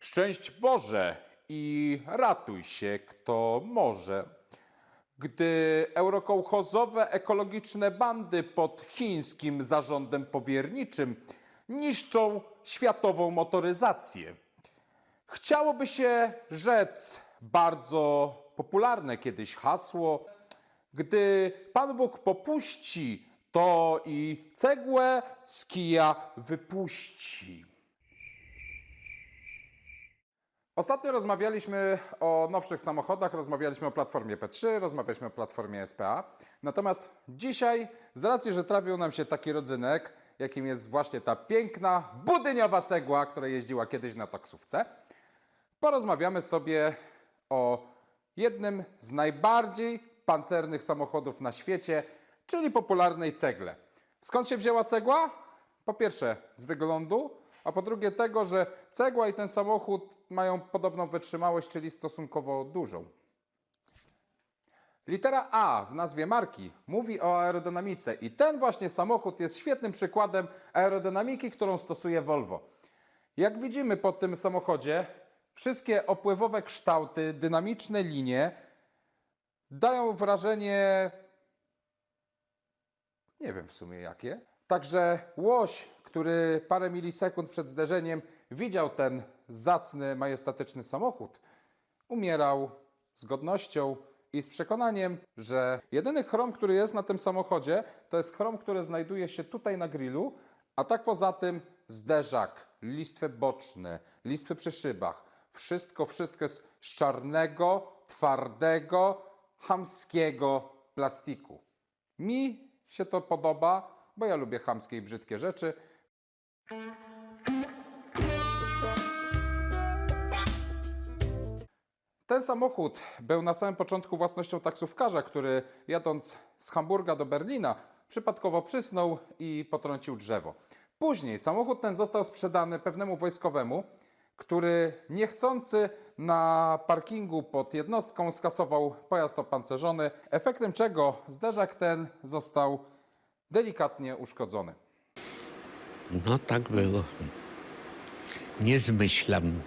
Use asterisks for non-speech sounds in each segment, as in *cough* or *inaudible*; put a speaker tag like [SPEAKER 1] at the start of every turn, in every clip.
[SPEAKER 1] Szczęść Boże i ratuj się, kto może. Gdy eurokołchozowe ekologiczne bandy pod chińskim zarządem powierniczym niszczą światową motoryzację. Chciałoby się rzec bardzo popularne kiedyś hasło: Gdy Pan Bóg popuści, to i cegłę z kija wypuści. Ostatnio rozmawialiśmy o nowszych samochodach, rozmawialiśmy o platformie P3, rozmawialiśmy o platformie SPA. Natomiast dzisiaj, z racji, że trafił nam się taki rodzynek, jakim jest właśnie ta piękna, budyniowa cegła, która jeździła kiedyś na taksówce, porozmawiamy sobie o jednym z najbardziej pancernych samochodów na świecie, czyli popularnej cegle. Skąd się wzięła cegła? Po pierwsze z wyglądu, a po drugie tego, że cegła i ten samochód mają podobną wytrzymałość, czyli stosunkowo dużą. Litera A w nazwie marki mówi o aerodynamice i ten właśnie samochód jest świetnym przykładem aerodynamiki, którą stosuje Volvo. Jak widzimy po tym samochodzie, wszystkie opływowe kształty, dynamiczne linie dają wrażenie nie wiem w sumie jakie. Także łoś, który parę milisekund przed zderzeniem widział ten zacny, majestatyczny samochód, umierał z godnością i z przekonaniem, że jedyny chrom, który jest na tym samochodzie, to jest chrom, który znajduje się tutaj na grillu, a tak poza tym zderzak, listwy boczne, listwy przy szybach. Wszystko, wszystko jest z czarnego, twardego, chamskiego plastiku. Mi się to podoba, bo ja lubię chamskie i brzydkie rzeczy. Ten samochód był na samym początku własnością taksówkarza, który jadąc z Hamburga do Berlina przypadkowo przysnął i potrącił drzewo. Później samochód ten został sprzedany pewnemu wojskowemu, który niechcący na parkingu pod jednostką skasował pojazd opancerzony, efektem czego zderzak ten został delikatnie uszkodzony.
[SPEAKER 2] No tak było. Nie zmyślam.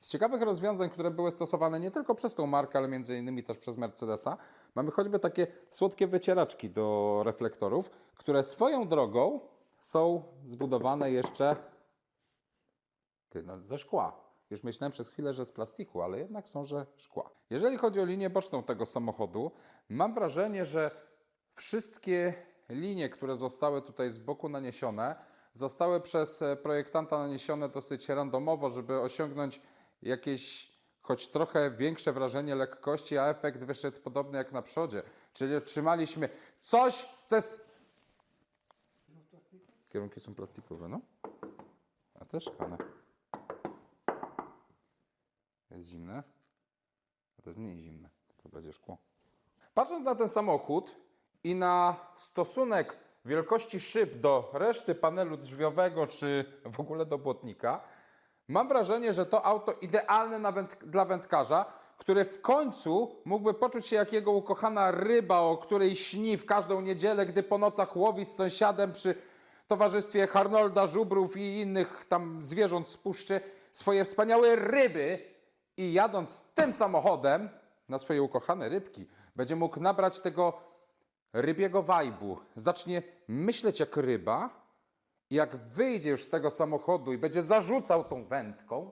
[SPEAKER 1] Z ciekawych rozwiązań, które były stosowane nie tylko przez tą markę, ale między innymi też przez Mercedesa, mamy choćby takie słodkie wycieraczki do reflektorów, które swoją drogą są zbudowane jeszcze ty, no, ze szkła. Już myślałem przez chwilę, że z plastiku, ale jednak są, że szkła. Jeżeli chodzi o linię boczną tego samochodu, mam wrażenie, że wszystkie linie, które zostały tutaj z boku naniesione, zostały przez e, projektanta naniesione dosyć randomowo, żeby osiągnąć jakieś choć trochę większe wrażenie lekkości, a efekt wyszedł podobny jak na przodzie. Czyli otrzymaliśmy coś, co jest... Kierunki są plastikowe, no. A też szklane. Jest zimne. A to jest mniej zimne. To będzie szkło. Patrząc na ten samochód i na stosunek wielkości szyb do reszty panelu drzwiowego czy w ogóle do błotnika, mam wrażenie, że to auto idealne dla wędkarza, który w końcu mógłby poczuć się jak jego ukochana ryba, o której śni w każdą niedzielę, gdy po nocach łowi z sąsiadem przy towarzystwie Harnolda, żubrów i innych tam zwierząt z swoje wspaniałe ryby i jadąc tym samochodem na swoje ukochane rybki, będzie mógł nabrać tego rybiego wajbu. Zacznie myśleć jak ryba i jak wyjdzie już z tego samochodu i będzie zarzucał tą wędką,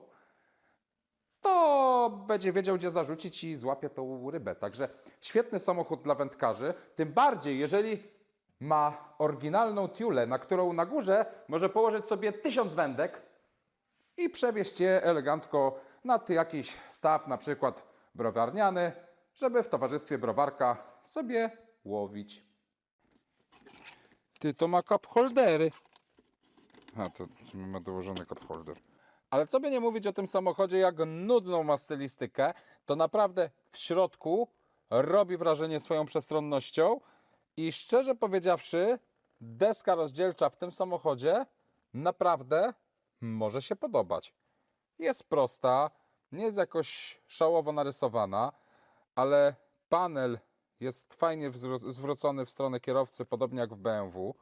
[SPEAKER 1] to będzie wiedział, gdzie zarzucić i złapie tą rybę. Także świetny samochód dla wędkarzy, tym bardziej jeżeli ma oryginalną tiulę, na którą na górze może położyć sobie tysiąc wędek i przewieźć je elegancko nad jakiś staw, na przykład browarniany, żeby w towarzystwie browarka sobie łowić. Ty, to ma cup holdery. A, to ma dołożony cup holder. Ale co by nie mówić o tym samochodzie, jak nudną ma stylistykę, to naprawdę w środku robi wrażenie swoją przestronnością i szczerze powiedziawszy, deska rozdzielcza w tym samochodzie naprawdę może się podobać. Jest prosta, nie jest jakoś szałowo narysowana, ale panel jest fajnie zwrócony w stronę kierowcy, podobnie jak w BMW.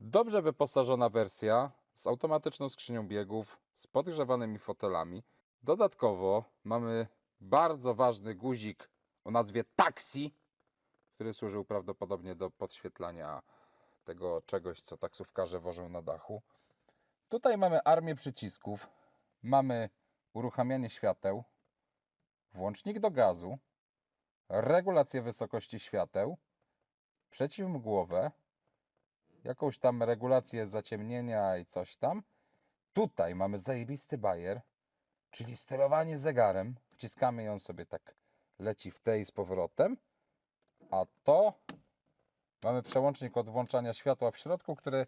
[SPEAKER 1] Dobrze wyposażona wersja z automatyczną skrzynią biegów, z podgrzewanymi fotelami. Dodatkowo mamy bardzo ważny guzik o nazwie taksi, który służył prawdopodobnie do podświetlania tego czegoś, co taksówkarze wożą na dachu. Tutaj mamy armię przycisków, mamy uruchamianie świateł, włącznik do gazu, regulację wysokości świateł, przeciwmgłowe, jakąś tam regulację zaciemnienia i coś tam. Tutaj mamy zajebisty bajer, czyli sterowanie zegarem. Wciskamy ją sobie tak leci w tej z powrotem. A to mamy przełącznik od włączania światła w środku, który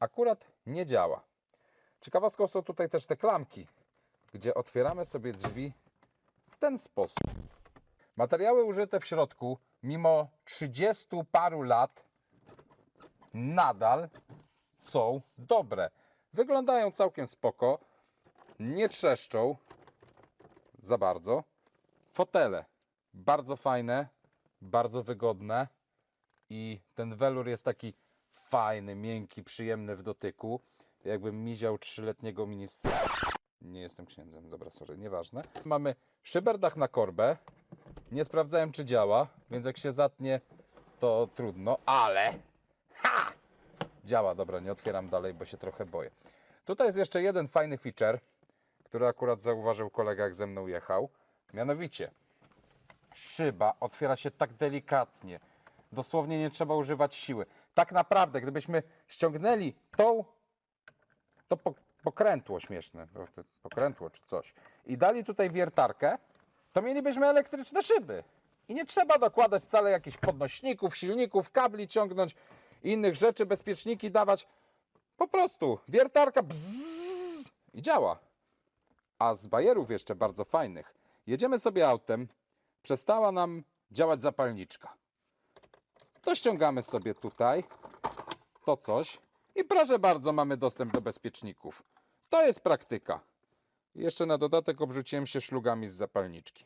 [SPEAKER 1] akurat nie działa. Ciekawostką są tutaj też te klamki, gdzie otwieramy sobie drzwi w ten sposób. Materiały użyte w środku, mimo 30 paru lat, nadal są dobre. Wyglądają całkiem spoko, nie trzeszczą za bardzo. Fotele bardzo fajne, bardzo wygodne i ten welur jest taki fajny, miękki, przyjemny w dotyku. Jakbym miział trzyletniego ministra. Nie jestem księdzem, dobra, sorry, nieważne. Mamy szyberdach na korbę. Nie sprawdzałem, czy działa, więc jak się zatnie, to trudno, ale ha! Działa, dobra, nie otwieram dalej, bo się trochę boję. Tutaj jest jeszcze jeden fajny feature, który akurat zauważył kolega, jak ze mną jechał. Mianowicie, szyba otwiera się tak delikatnie. Dosłownie nie trzeba używać siły. Tak naprawdę, gdybyśmy ściągnęli tą, to po, pokrętło śmieszne, pokrętło czy coś, i dali tutaj wiertarkę, to mielibyśmy elektryczne szyby. I nie trzeba dokładać wcale jakichś podnośników, silników, kabli ciągnąć, innych rzeczy, bezpieczniki dawać. Po prostu wiertarka bzzz, i działa. A z bajerów jeszcze bardzo fajnych. Jedziemy sobie autem, przestała nam działać zapalniczka. To ściągamy sobie tutaj to coś i proszę bardzo, mamy dostęp do bezpieczników. To jest praktyka. Jeszcze na dodatek obrzuciłem się szlugami z zapalniczki.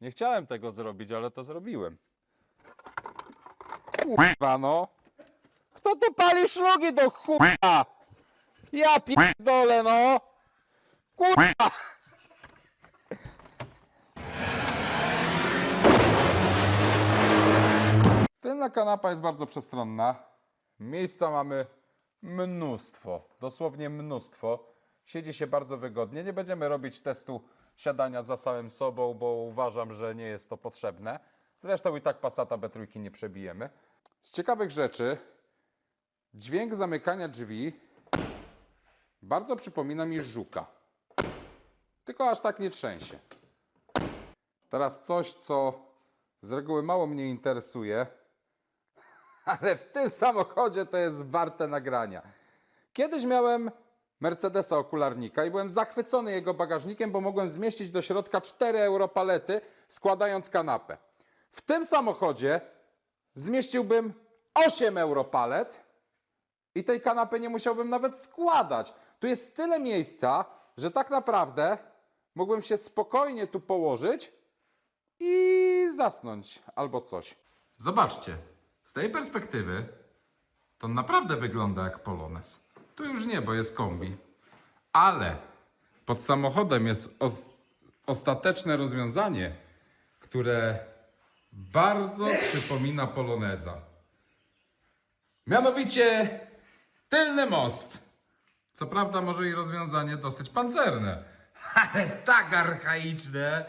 [SPEAKER 1] Nie chciałem tego zrobić, ale to zrobiłem. Kurwa no. Kto tu pali szlugi do chuja? Ja pierdolę no. Kurwa. Tylna kanapa jest bardzo przestronna. Miejsca mamy mnóstwo, dosłownie mnóstwo. Siedzi się bardzo wygodnie. Nie będziemy robić testu siadania za samym sobą, bo uważam, że nie jest to potrzebne. Zresztą i tak Passata B3 nie przebijemy. Z ciekawych rzeczy, dźwięk zamykania drzwi bardzo przypomina mi żuka. Tylko aż tak nie trzęsie. Teraz coś, co z reguły mało mnie interesuje, ale w tym samochodzie to jest warte nagrania. Kiedyś miałem Mercedesa okularnika i byłem zachwycony jego bagażnikiem, bo mogłem zmieścić do środka 4 euro palety, składając kanapę. W tym samochodzie zmieściłbym 8 euro palet i tej kanapy nie musiałbym nawet składać. Tu jest tyle miejsca, że tak naprawdę mógłbym się spokojnie tu położyć i zasnąć albo coś. Zobaczcie, z tej perspektywy to naprawdę wygląda jak Polones. Tu już nie, bo jest kombi. Ale pod samochodem jest os- ostateczne rozwiązanie, które bardzo przypomina Poloneza. Mianowicie tylny most. Co prawda może i rozwiązanie dosyć pancerne, *laughs* ale tak archaiczne,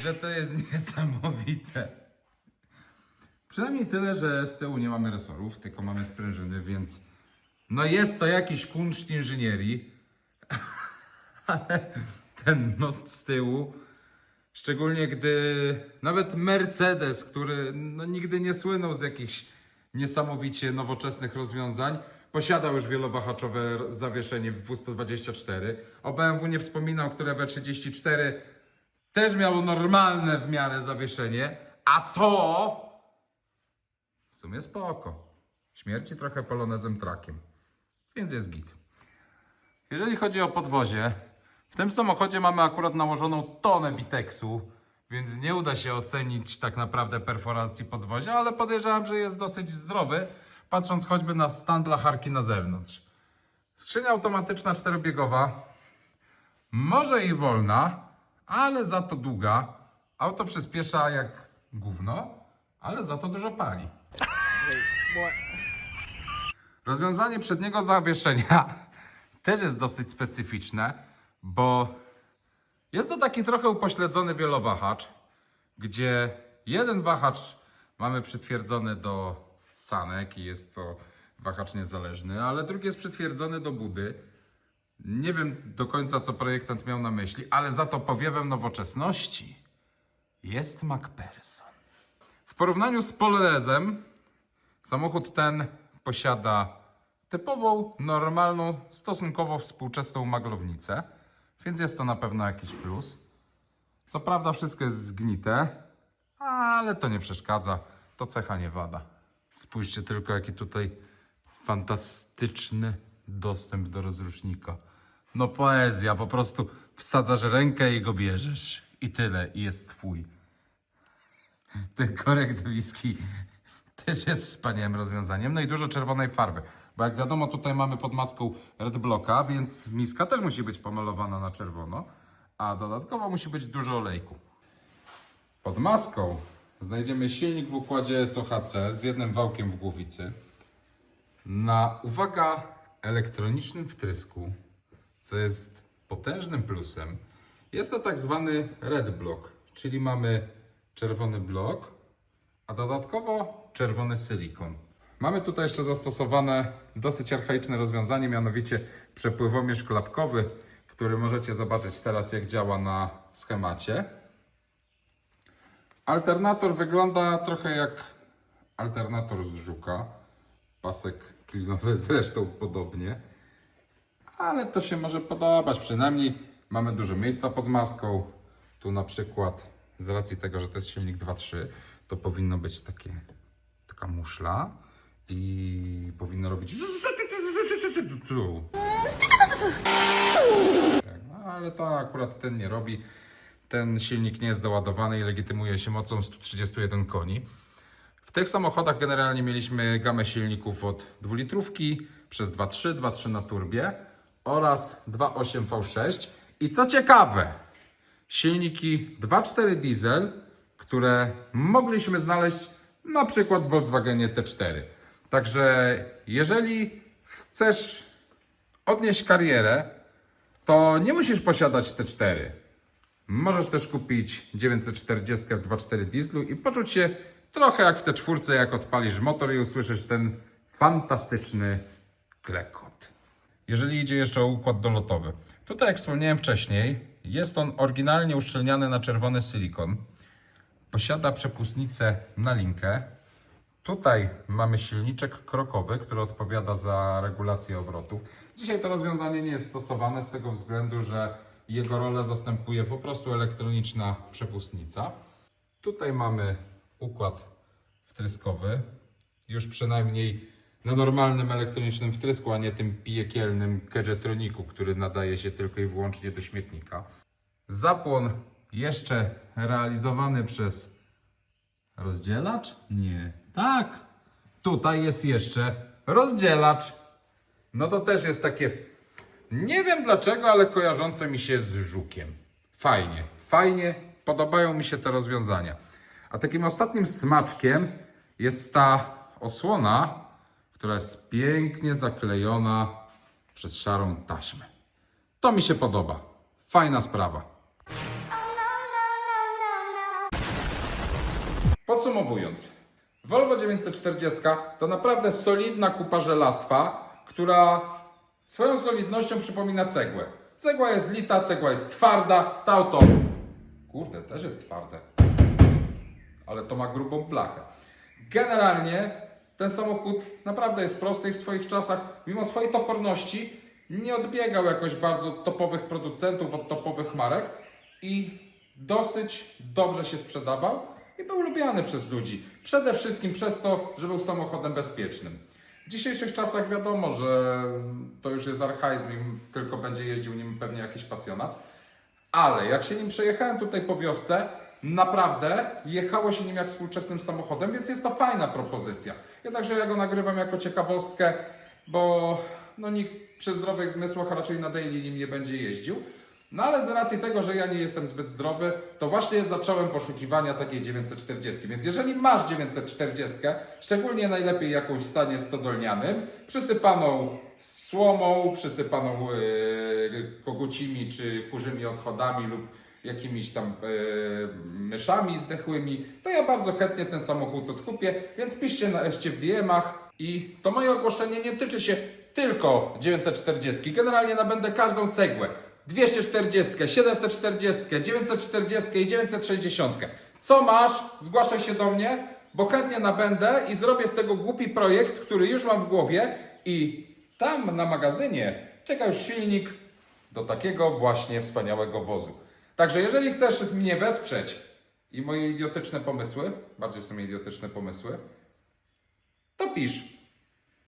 [SPEAKER 1] że to jest *laughs* niesamowite. Przynajmniej tyle, że z tyłu nie mamy resorów, tylko mamy sprężyny, więc no jest to jakiś kunszt inżynierii, *laughs* ale ten most z tyłu, szczególnie gdy nawet Mercedes, który no, nigdy nie słynął z jakichś niesamowicie nowoczesnych rozwiązań, posiadał już wielowahaczowe zawieszenie w W124. O BMW nie wspominał, które W34 też miało normalne w miarę zawieszenie, a to sumie spoko. Śmierci trochę polonezem trakiem, więc jest git. Jeżeli chodzi o podwozie, w tym samochodzie mamy akurat nałożoną tonę biteksu, więc nie uda się ocenić tak naprawdę perforacji podwozia, ale podejrzewam, że jest dosyć zdrowy. patrząc choćby na stan blacharki na zewnątrz. Skrzynia automatyczna czterobiegowa, może i wolna, ale za to długa. Auto przyspiesza jak gówno, ale za to dużo pali. Rozwiązanie przedniego zawieszenia *laughs* też jest dosyć specyficzne, bo jest to taki trochę upośledzony wielowahacz, gdzie jeden wahacz mamy przytwierdzony do sanek i jest to wahacz niezależny, ale drugi jest przytwierdzony do budy. Nie wiem do końca, co projektant miał na myśli, ale za to powiewem nowoczesności jest MacPherson. W porównaniu z Polonezem samochód ten posiada typową, normalną, stosunkowo współczesną maglownicę, więc jest to na pewno jakiś plus. Co prawda wszystko jest zgnite, ale to nie przeszkadza. To cecha nie wada. Spójrzcie tylko, jaki tutaj fantastyczny dostęp do rozrusznika. No poezja, po prostu wsadzasz rękę i go bierzesz. I tyle, i jest twój. Ten korek do whisky też jest wspaniałym rozwiązaniem. No i dużo czerwonej farby. Bo jak wiadomo, tutaj mamy pod maską Red Blocka, więc miska też musi być pomalowana na czerwono. A dodatkowo musi być dużo olejku. Pod maską znajdziemy silnik w układzie SOHC z jednym wałkiem w głowicy. Na, uwaga, elektronicznym wtrysku, co jest potężnym plusem, jest to tak zwany red block, czyli mamy czerwony blok, a dodatkowo czerwony silikon. Mamy tutaj jeszcze zastosowane dosyć archaiczne rozwiązanie, mianowicie przepływomierz klapkowy, który możecie zobaczyć teraz jak działa na schemacie. Alternator wygląda trochę jak alternator z żuka. Pasek klinowy *laughs* zresztą podobnie. Ale to się może podobać. Przynajmniej mamy dużo miejsca pod maską. Tu na przykład z racji tego, że to jest silnik 2.3, to powinno być takie, taka muszla i powinno robić tak, no, ale to akurat ten nie robi. Ten silnik nie jest doładowany i legitymuje się mocą 131 koni. W tych samochodach generalnie mieliśmy gamę silników od 2 litrówki przez 2.3, 2.3 na turbie oraz 2.8 V6. I co ciekawe, silniki 2.4 diesel, które mogliśmy znaleźć na przykład w Volkswagenie T4. Także jeżeli chcesz odnieść karierę, to nie musisz posiadać T4. Możesz też kupić 940 w 2.4 dieslu i poczuć się trochę jak w T4, jak odpalisz motor i usłyszysz ten fantastyczny klekot. Jeżeli idzie jeszcze o układ dolotowy. Tutaj, jak wspomniałem wcześniej, jest on oryginalnie uszczelniany na czerwony silikon. Posiada przepustnicę na linkę. Tutaj mamy silniczek krokowy, który odpowiada za regulację obrotów. Dzisiaj to rozwiązanie nie jest stosowane z tego względu, że jego rolę zastępuje po prostu elektroniczna przepustnica. Tutaj mamy układ wtryskowy, już przynajmniej na normalnym elektronicznym wtrysku, a nie tym piekielnym Kedgetroniku, który nadaje się tylko i wyłącznie do śmietnika. Zapłon jeszcze realizowany przez Rozdzielacz? Nie. Tak. Tutaj jest jeszcze rozdzielacz. No to też jest takie. Nie wiem dlaczego, ale kojarzące mi się z żukiem. Fajnie, fajnie, podobają mi się te rozwiązania. A takim ostatnim smaczkiem jest ta osłona, która jest pięknie zaklejona przez szarą taśmę. To mi się podoba. Fajna sprawa. Podsumowując, Volvo 940 to naprawdę solidna kupa żelastwa, która swoją solidnością przypomina cegłę. Cegła jest lita, cegła jest twarda, to auto... Kurde, też jest twarde. Ale to ma grubą blachę. Generalnie ten samochód naprawdę jest prosty i w swoich czasach, mimo swojej toporności, nie odbiegał jakoś bardzo topowych producentów od topowych marek i dosyć dobrze się sprzedawał i był lubiany przez ludzi. Przede wszystkim przez to, że był samochodem bezpiecznym. W dzisiejszych czasach wiadomo, że to już jest archaizm i tylko będzie jeździł nim pewnie jakiś pasjonat. Ale jak się nim przejechałem tutaj po wiosce, naprawdę jechało się nim jak współczesnym samochodem, więc jest to fajna propozycja. Jednakże ja go nagrywam jako ciekawostkę, bo no, nikt przy zdrowych zmysłach raczej na daily nim nie będzie jeździł. No ale z racji tego, że ja nie jestem zbyt zdrowy, to właśnie zacząłem poszukiwania takiej 940. Więc jeżeli masz 940, szczególnie najlepiej jakąś w stanie stodolnianym, przysypaną słomą, przysypaną yy, kogucimi czy kurzymi odchodami lub jakimiś tam yy, myszami zdechłymi, to ja bardzo chętnie ten samochód odkupię, więc piszcie na eście w DM-ach i to moje ogłoszenie nie tyczy się tylko 940. Generalnie nabędę każdą cegłę. 240, 740, 940 i 960. Co masz? Zgłaszaj się do mnie, bo chętnie nabędę i zrobię z tego głupi projekt, który już mam w głowie i tam na magazynie czeka już silnik do takiego właśnie wspaniałego wozu. Także jeżeli chcesz mnie wesprzeć i moje idiotyczne pomysły, bardziej w sumie idiotyczne pomysły, to pisz